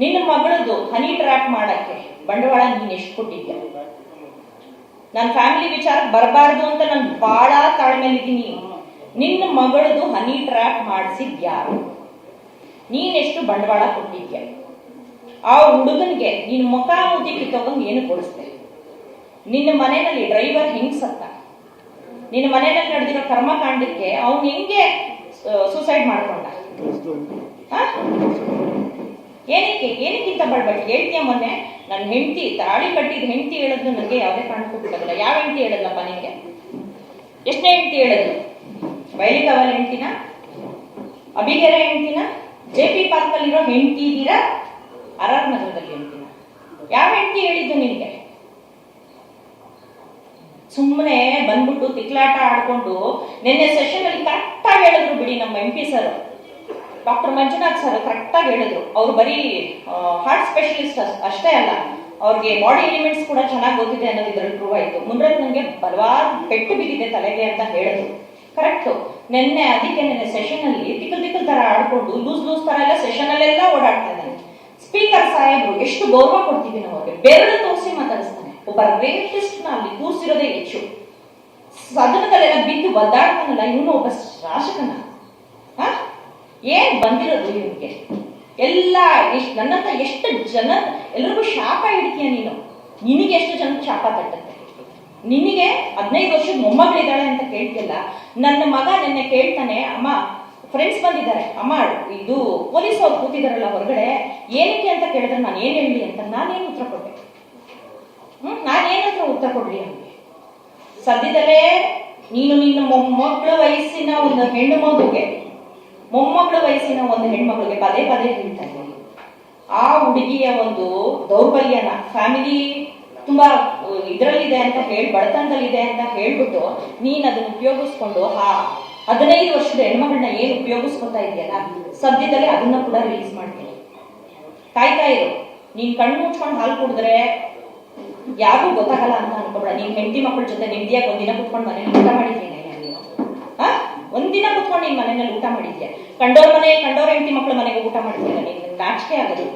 ನಿನ್ನ ಮಗಳದು honey trap ಮಾಡಕ್ಕೆ. ಬಂಡವಾಳ ನೀನು ಎಷ್ಟು ಕೊಟ್ಟಿದ್ಯಾ? ನನ್ನ ಫ್ಯಾಮಿಲಿ ವಿಚಾರ ಬರಬಾರ್ದು ಅಂತ ನಾನು ಬಹಳ ತಾಳ್ಮೇಲಿದ್ದೀನಿ. ನಿನ್ನ ಮಗಳದು ಹನಿ ಟ್ರ್ಯಾಪ್ ಮಾಡಿಸಿದ್ ಯಾರು? ನೀನೆಷ್ಟು ಬಂಡವಾಳ ಕೊಟ್ಟಿದ್ಯಾ? ಆ ಹುಡುಗನಿಗೆ ನಿನ್ನ ಮುಖ ಮುದಿ ಏನು ಕೊಡಿಸ್ದೆ? ನಿನ್ನ ಮನೆಯಲ್ಲಿ ಡ್ರೈವರ್ ಹೆಂಗ್ ಸತ್ತ? ನಿನ್ನ ಮನೆಯಲ್ಲಿ ನಡೆದಿರೋ ಕರ್ಮಕಾಂಡಕ್ಕೆ ಅವ್ನು ಹೆಂಗೆ ಸೂಸೈಡ್ ಮಾಡ್ಕೊಂಡ? ಏನಕ್ಕೆ, ಏನಕ್ಕಿಂತ ಬಳಬೇಕು ಹೇಳ್ತೀಯ ಮೊನ್ನೆ? ನನ್ನ ಹೆಂಡತಿ ತಾಳಿ ಕಟ್ಟಿದ ಹೆಂಡತಿ ಹೇಳಿದ್ರು ನನಗೆ ಯಾವುದೇ ಕಾರಣಕ್ಕೂ ಬಿಡೋದಿಲ್ಲ. ಯಾವ ಹೆಂಡತಿ ಹೇಳಿದ್ಲಪ್ಪ ನಿನಗೆ? ಎಷ್ಟನೇ ಹೆಂಡತಿ ಹೇಳಿದ್ರು ಬೈಲಿಕವಲ ಹೆಂಡತಿನ? ಅಬಿಗೆರೆ ಹೆಂಡತಿನ? ಜೆ ಪಿ ಪಾರ್ಕಲ್ಲಿರೋ ಹೆಂಡತಿ ಇದ್ದೀರಾ ಆರ್ ಆರ್ ನಗರದಲ್ಲಿ ಹೆಂಡತಿನ? ಯಾವ ಹೆಂಡತಿ ಹೇಳಿದ್ದು ನಿನಗೆ? ಸುಮ್ಮನೆ ಬಂದ್ಬಿಟ್ಟು ತಿಕ್ಲಾಟ ಆಡ್ಕೊಂಡು ನಿನ್ನೆ ಸೆಷನ್ ಅಲ್ಲಿ ಕರೆಕ್ಟಾಗಿ ಹೇಳಿದ್ರು ಬಿಡಿ ನಮ್ಮ M P sir doctor Manjunath sir ಕರೆಕ್ಟಾಗಿ ಹೇಳಿದ್ರು. ಅವ್ರು ಬರೀ ಹಾರ್ಟ್ ಸ್ಪೆಷಲಿಸ್ಟ್ ಅಷ್ಟೇ ಅಲ್ಲ, ಅವ್ರಿಗೆ ಬಾಡಿ ಎಲಿಮೆಂಟ್ಸ್ ಕೂಡ ಚೆನ್ನಾಗಿ ಗೊತ್ತಿದೆ ಅನ್ನೋದು ಇದ್ರಲ್ಲಿ ಪ್ರೂವ್ ಆಯ್ತು. ಮುನ್ರತ್ ನನಗೆ ಬಲವಾದ ಪೆಟ್ಟು ಬಿದ್ದಿದೆ ತಲೆಗೆ ಅಂತ ಹೇಳಿದ್ರು. ಕರೆಕ್ಟು ನಿನ್ನೆ, ಅದಕ್ಕೆ ನಿನ್ನೆ ಸೆಷನ್ ಅಲ್ಲಿ ತಿಕ್ಕಲ್ ತಿಕ್ಕಲ್ ತರ ಆಡ್ಕೊಂಡು, ಲೂಸ್ ಲೂಸ್ ತರ ಎಲ್ಲ ಸೆಷನ್ ಅಲ್ಲೆಲ್ಲ ಓಡಾಡ್ತಾ ಇದ್ದಾನೆ. ಸ್ಪೀಕರ್ ಸಾಹೇಬ್ರು ಎಷ್ಟು ಗೌರವ ಕೊಡ್ತಿದ್ದೀನಿ ಅವ್ರಿಗೆ. ಬೆರಳು ತೋರಿಸಿ ಮಾತಾಡಿಸ್ತಾನೆ. ಒಬ್ಬ ರೇಪಿಸ್ಟ್ನ ಅಲ್ಲಿ ಕೂರಿಸಿರೋದೇ ಹೆಚ್ಚು. ಸದನದಲ್ಲೆಲ್ಲ ಬಿದ್ದು ಒದ್ದಾಡ್ತಾನಲ್ಲ, ಇವನು ಒಬ್ಬ ಶಾಸಕನ? ಏನ್ ಬಂದಿರೋದು ಇವನಿಗೆ ಎಲ್ಲ ಎಷ್ಟು ನನ್ನಂತ ಎಷ್ಟು ಜನ ಎಲ್ರಿಗೂ ಶಾಪ ಹಿಡಿತೀಯ ನೀನು? ನಿನಗೆ ಎಷ್ಟು ಜನ ಶಾಪ ತಟ್ಟತ್ತೆ ನಿನಗೆ ಹದಿನೈದು ವರ್ಷದ ಮೊಮ್ಮಗಳಿದ್ದಾಳೆ ಅಂತ ಕೇಳ್ತಿಲ್ಲ ನನ್ನ ಮಗ ನಿನ್ನೆ ಕೇಳ್ತಾನೆ, ಅಮ್ಮ ಫ್ರೆಂಡ್ಸ್ ಬಂದಿದ್ದಾರೆ. ಅಮ್ಮ, ಇದು ಪೊಲೀಸ್ ಅವ್ರು ಕೂತಿದಾರಲ್ಲ ಹೊರಗಡೆ. ಏನಕ್ಕೆ ಅಂತ ಕೇಳಿದ್ರೆ ನಾನು ಏನ್ ಹೇಳಿ ಅಂತ ನಾನೇನು ಉತ್ತರ ಕೊಟ್ಟೆ? ಹ್ಮ್ ನಾನೇನತ್ರ ಉತ್ತರ ಕೊಡ್ಲಿ ಅವನಿಗೆ? ಸದ್ಯದಲ್ಲೇ ನೀನು ನಿನ್ನ ಮೊಮ್ಮಗಳ ವಯಸ್ಸಿನ ಒಂದು ಹೆಣ್ಣು ಮಗುಗೆ ಮೊಮ್ಮಗಳ ವಯಸ್ಸಿನ ಒಂದು ಹೆಣ್ಮಕ್ಳಿಗೆ ಪದೇ ಪದೇ ಹೇಳ್ತಾ ಆ ಹುಡುಗಿಯ ಒಂದು ದೌರ್ಬಲ್ಯನ ಫ್ಯಾಮಿಲಿ ತುಂಬಾ ಇದರಲ್ಲಿದೆ ಅಂತ ಹೇಳಿ, ಬಡತನದಲ್ಲಿದೆ ಅಂತ ಹೇಳ್ಬಿಟ್ಟು ನೀನ್ ಅದನ್ನ ಉಪಯೋಗಿಸ್ಕೊಂಡು ಆ ಹದಿನೈದು ವರ್ಷದ ಹೆಣ್ಮಗಳನ್ನ ಏನು ಉಪಯೋಗಿಸ್ಕೊತಾ ಇದೆಯಲ್ಲ ಸದ್ಯದಲ್ಲೇ ಅದನ್ನ ಕೂಡ ರಿಲೀಸ್ ಮಾಡ್ತೀನಿ. ಕಾಯ್ತಾ ಇರು, ನೀನ್ ಕಣ್ಣು ಮುಚ್ಕೊಂಡು ಹಾಲು ಕುಡಿದ್ರೆ ಯಾರಿಗೂ ಗೊತ್ತಾಗಲ್ಲ ಅಂತ ಅನ್ಕೋಬೇಡ. ನೀನ್ ಹೆಂಡತಿ ಮಕ್ಕಳ ಜೊತೆ ನೆಮ್ಮದಿಯಾಗಿ ಒಂದಿನ ಕುತ್ಕೊಂಡು ಮನೇಲಿ ಊಟ ಮಾಡಿದ್ದೀನಿ. ಒಂದಿನ ಕುತ್ಕೊಂಡು ನೀನ್ ಮನೆಯಲ್ಲಿ ಊಟ ಮಾಡಿದ್ಯಾ? ಕಂಡೋರ್ ಮನೆ, ಕಂಡೋರ್ ಹೆಂಡತಿ ಮಕ್ಕಳ ಮನೆಗೆ ಊಟ ಮಾಡಿದ್ಯಾ? ನೀನ್ ನಾಚಿಕೆ ಆಗೋದು